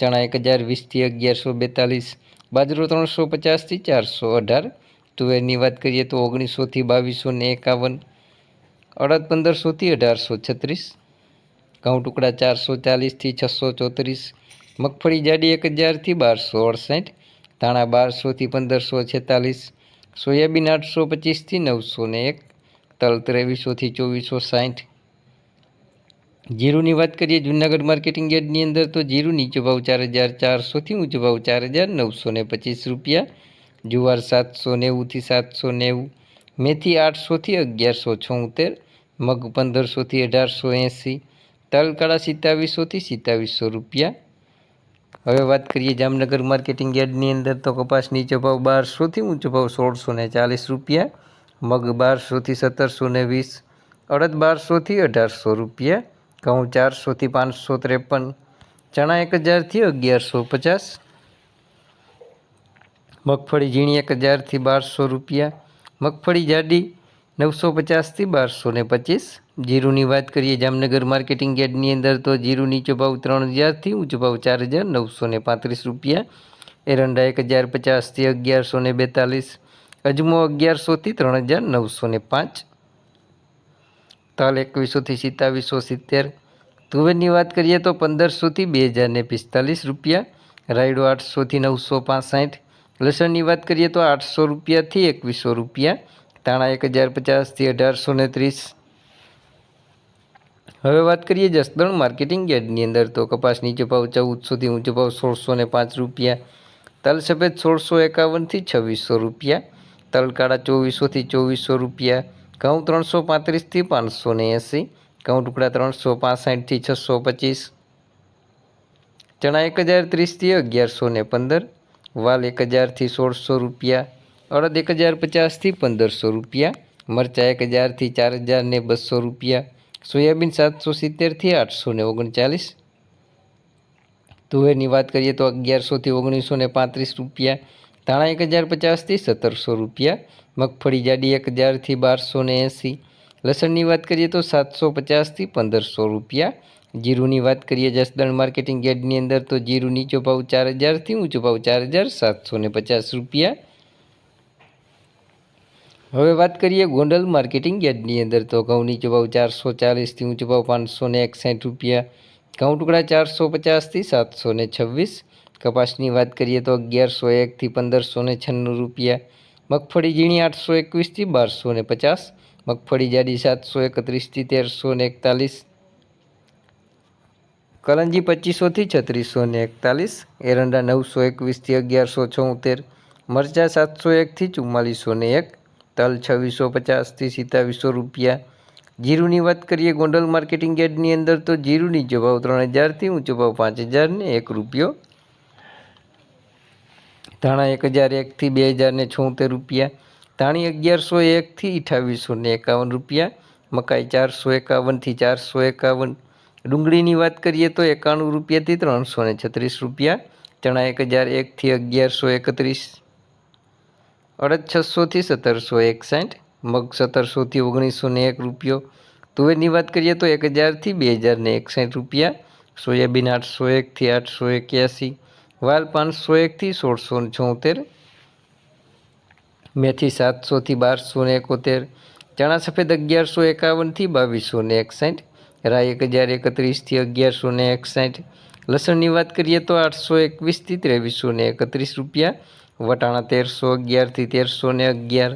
ચણા એક હજાર વીસથી અગિયારસો બેતાલીસ, બાજરો ત્રણસો પચાસથી ચારસો અઢાર, તુવેરની વાત કરીએ તો ઓગણીસોથી બાવીસો ને એકાવન, અડદ પંદરસોથી અઢારસો છત્રીસ, ઘઉં ટુકડા ચારસો ચાલીસથી છસો ચોત્રીસ, મગફળી જાડી એક હજારથી બારસો અડસઠ, ધાણા બારસોથી પંદરસો છેતાલીસ, સોયાબીન આઠસો પચીસથી નવસો ને એક, તલ ત્રેવીસોથી ચોવીસો સાઠ જીરુની વાત કરીએ જુનાગઢ માર્કેટિંગ યાર્ડની અંદર, તો જીરું નીચો ભાવ ચાર હજાર ચારસોથી ઊંચો ભાવ ચાર હજાર નવસો ને પચીસ રૂપિયા, જુવાર સાતસો નેવુંથી સાતસો નેવું, મેથી આઠસોથી અગિયારસો છોતેર, મગ પંદરસોથી અઢારસો એંસી તલ કાળા સિત્તાવીસોથી સિત્તાવીસો રૂપિયા. હવે વાત કરીએ જામનગર માર્કેટિંગ યાર્ડની અંદર, તો કપાસ નીચો ભાવ બારસોથી ઊંચો ભાવ સોળસો ને ચાલીસ રૂપિયા, મગ બારસોથી સત્તરસો ને વીસ, અડદ બારસોથી અઢારસો રૂપિયા ઘઉં ચારસોથી પાંચસો ત્રેપન. ચણા એક હજારથી અગિયારસો પચાસ. મગફળી ઝીણી એક હજારથી બારસો રૂપિયા. મગફળી જાડી નવસો પચાસથી બારસો ને પચીસ. જીરુની વાત કરીએ જામનગર માર્કેટિંગ યાર્ડની અંદર તો જીરુ નીચો ભાવ ત્રણ હજારથી ઊંચો ભાવ ચાર હજાર નવસો ને પાંત્રીસ રૂપિયા. એરંડા એક હજાર પચાસથી અગિયારસો ને બેતાલીસ. અજમો અગિયારસોથી ત્રણ હજાર નવસો ને પાંચ. તલ એકવીસોથી સિત્તાવીસો સિત્તેર. તુવેરની વાત કરીએ તો પંદરસોથી બે હજારને પિસ્તાલીસ રૂપિયા. રાયડો આઠસોથી નવસો પાસઠ. લસણની વાત કરીએ તો આઠસો રૂપિયાથી એકવીસો રૂપિયા. તાણા એક હજાર પચાસથી અઢારસો ને ત્રીસ. હવે વાત કરીએ જસદણ માર્કેટિંગ યાર્ડની અંદર તો કપાસ નીચો ભાવ ચૌદસોથી ઊંચો ભાવ સોળસો ને પાંચ રૂપિયા. તલ સફેદ સોળસો એકાવનથી છવ્વીસો રૂપિયા. તલ કાળા ચોવીસોથી ચોવીસો રૂપિયા. ઘઉં ત્રણસો પાંત્રીસથી પાંચસો ને એંસી ઘઉં ટુકડા ત્રણસો પાસઠથી છસો પચીસ. ચણા એક હજાર ત્રીસથી અગિયારસો ને પંદર, વાલ એક હજારથી સોળસો રૂપિયા, અડદ એક હજાર પચાસથી પંદરસો રૂપિયા, મરચાં એક હજારથી ચાર હજાર ને બસો રૂપિયા, સોયાબીન સાતસો સિત્તેરથી આઠસો ને ઓગણચાલીસ. તુવેરની વાત કરીએ તો અગિયારસોથી ઓગણીસો ને પાંત્રીસ રૂપિયા ધાણા એક હજાર પચાસથી સત્તરસો રૂપિયા, મગફળી જાડી એક હજારથી બારસો ને એંસી. લસણની વાત કરીએ તો સાતસો પચાસથી પંદરસો રૂપિયા. જીરુની વાત કરીએ જસદણ માર્કેટિંગ યાર્ડની અંદર તો જીરું નીચો ભાવ ચાર હજારથી ઊંચો ભાવ ચાર હજાર સાતસો ને પચાસ રૂપિયા. હવે વાત કરીએ ગોંડલ માર્કેટિંગ યાર્ડની અંદર તો ઘઉં નીચો ભાવ ચારસો ચાલીસથી ઊંચો ભાવ પાંચસો ને એકસાઠ રૂપિયા. ઘઉં ટુકડા ચારસો પચાસથી સાતસો ને છવ્વીસ. કપાસની વાત કરીએ તો અગિયારસો એકથી પંદરસો ને છન્નું રૂપિયા. મગફળી ઝીણી આઠસો એકવીસથી બારસો ને પચાસ. મગફળી જાડી સાતસો એકત્રીસથી તેરસો ને એકતાલીસ. કલંજી પચીસોથી છત્રીસો ને એકતાલીસ. એરંડા નવસો એકવીસથી અગિયારસો છોતેર મરચાં સાતસો એકથી ચુમ્માલીસો ને એક. તલ છવ્વીસો પચાસથી સિત્તાવીસો રૂપિયા. જીરુની વાત કરીએ ગોંડલ માર્કેટિંગ યાર્ડની અંદર તો જીરુની નીચો ભાવ ત્રણ હજારથી ઊંચો ભાવ પાંચ હજાર ને એક રૂપિયો. ધાણા એક હજાર એકથી બે હજાર ને છોતેર રૂપિયા. ધાણી અગિયારસો એકથી અઠાવીસો ને એકાવન રૂપિયા. મકાઈ ચારસો એકાવનથી ચારસો એકાવન. ડુંગળીની વાત કરીએ તો એકાણું રૂપિયાથી ત્રણસો ને છત્રીસ રૂપિયા. ચણા એક હજાર એકથી અગિયારસો એકત્રીસ. અડદ છસોથી સત્તરસો એકસાઠ. મગ સત્તરસોથી ઓગણીસો ને એક રૂપિયો. તુવેરની વાત કરીએ તો એક હજારથી બે હજાર ને એકસાઠ રૂપિયા. સોયાબીન આઠસો એકથી આઠસો એક્યાસી. વાલ પાંચસો એકથી સોળસો છોતેર મેથી સાતસોથી બારસો ને એકોતેર, ચણા સફેદ અગિયારસો એકાવનથી બાવીસો ને એકસાઠ રાય એક હજાર એકત્રીસથી અગિયારસો ને એકસાઠ, લસણની વાત કરીએ તો આઠસો એકવીસથી ત્રેવીસો ને એકત્રીસ રૂપિયા, વટાણા તેરસો અગિયારથી તેરસો ને અગિયાર.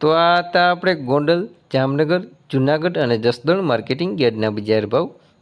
તો આ હતા આપણે ગોંડલ, જામનગર, જુનાગઢ અને જસદણ માર્કેટિંગ યાર્ડના બજાર ભાવ.